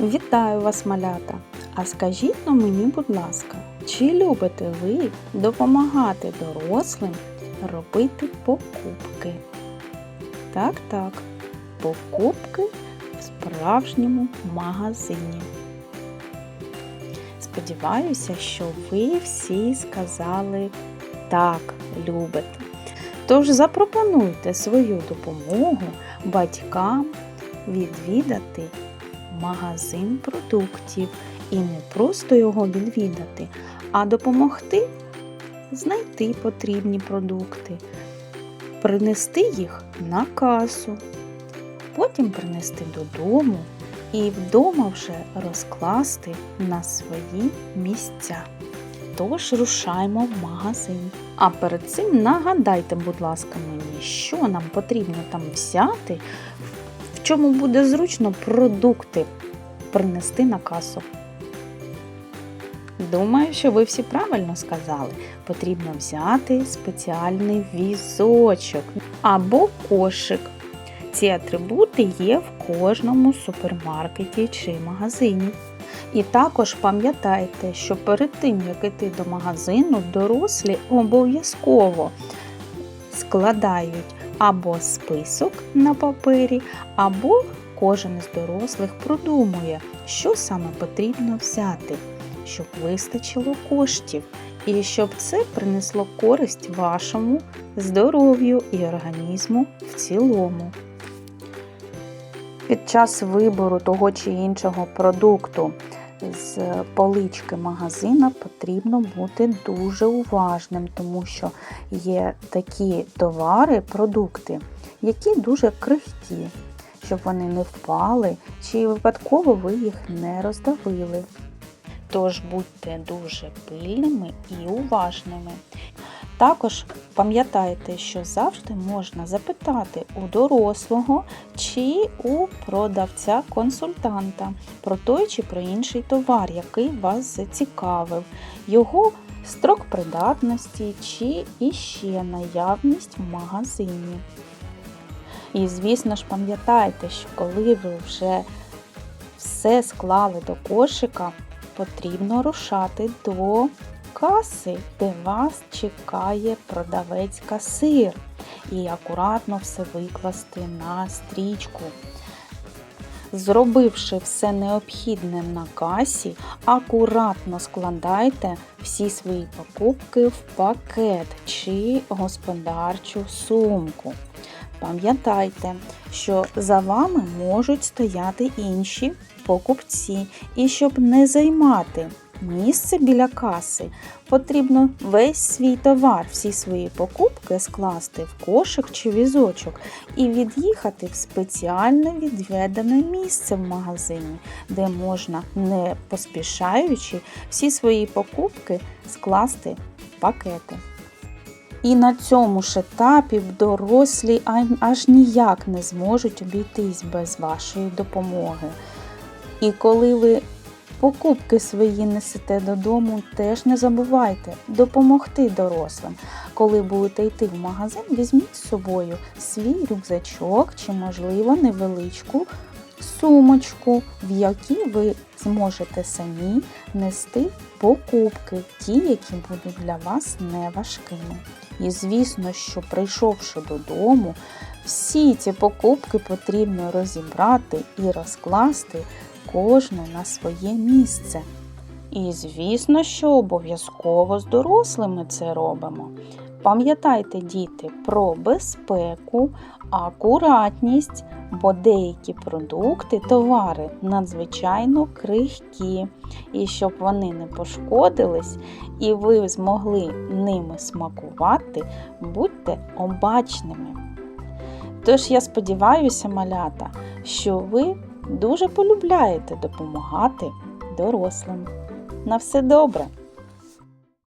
Вітаю вас, малята! А скажіть но мені, будь ласка, чи любите ви допомагати дорослим робити покупки? Так, так, покупки в справжньому магазині. Сподіваюся, що ви всі сказали так, любите. Тож запропонуйте свою допомогу батькам відвідати магазин продуктів і не просто його відвідати, а допомогти знайти потрібні продукти, принести їх на касу, потім принести додому і вдома вже розкласти на свої місця. Тож рушаймо в магазин. А перед цим нагадайте, будь ласка, мені, що нам потрібно там взяти, в чому буде зручно продукти принести на касу. Думаю, що ви всі правильно сказали. Потрібно взяти спеціальний візочок або кошик. Ці атрибути є в кожному супермаркеті чи магазині. І також пам'ятайте, що перед тим, як іти до магазину, дорослі обов'язково складають або список на папері, або кожен із дорослих продумує, що саме потрібно взяти, щоб вистачило коштів, і щоб це принесло користь вашому здоров'ю і організму в цілому. Під час вибору того чи іншого продукту з полички магазина потрібно бути дуже уважним, тому що є такі товари, продукти, які дуже крихкі, щоб вони не впали, чи випадково ви їх не роздавили. Тож будьте дуже пильними і уважними. Також пам'ятайте, що завжди можна запитати у дорослого чи у продавця-консультанта про той чи про інший товар, який вас зацікавив, його строк придатності чи іще наявність в магазині. І, звісно ж, пам'ятайте, що коли ви вже все склали до кошика, потрібно рушати до каси, де вас чекає продавець-касир, і акуратно все викласти на стрічку. Зробивши все необхідне на касі, акуратно складайте всі свої покупки в пакет чи господарчу сумку. Пам'ятайте, що за вами можуть стояти інші покупці, і щоб не займати місце біля каси, потрібно весь свій товар, всі свої покупки скласти в кошик чи візочок і від'їхати в спеціальне відведене місце в магазині, де можна, не поспішаючи, всі свої покупки скласти в пакети. І на цьому ж етапі дорослі аж ніяк не зможуть обійтись без вашої допомоги. І коли ви покупки свої несете додому, теж не забувайте допомогти дорослим. Коли будете йти в магазин, візьміть з собою свій рюкзачок чи, можливо, невеличку сумочку, в якій ви зможете самі нести покупки, ті, які будуть для вас неважкими. І, звісно, що прийшовши додому, всі ці покупки потрібно розібрати і розкласти кожну на своє місце. І, звісно, що обов'язково з дорослими це робимо. Пам'ятайте, діти, про безпеку, акуратність, бо деякі продукти, товари надзвичайно крихкі, і щоб вони не пошкодились і ви змогли ними смакувати, будьте обачними. Тож я сподіваюся, малята, що ви дуже полюбляєте допомагати дорослим. На все добре!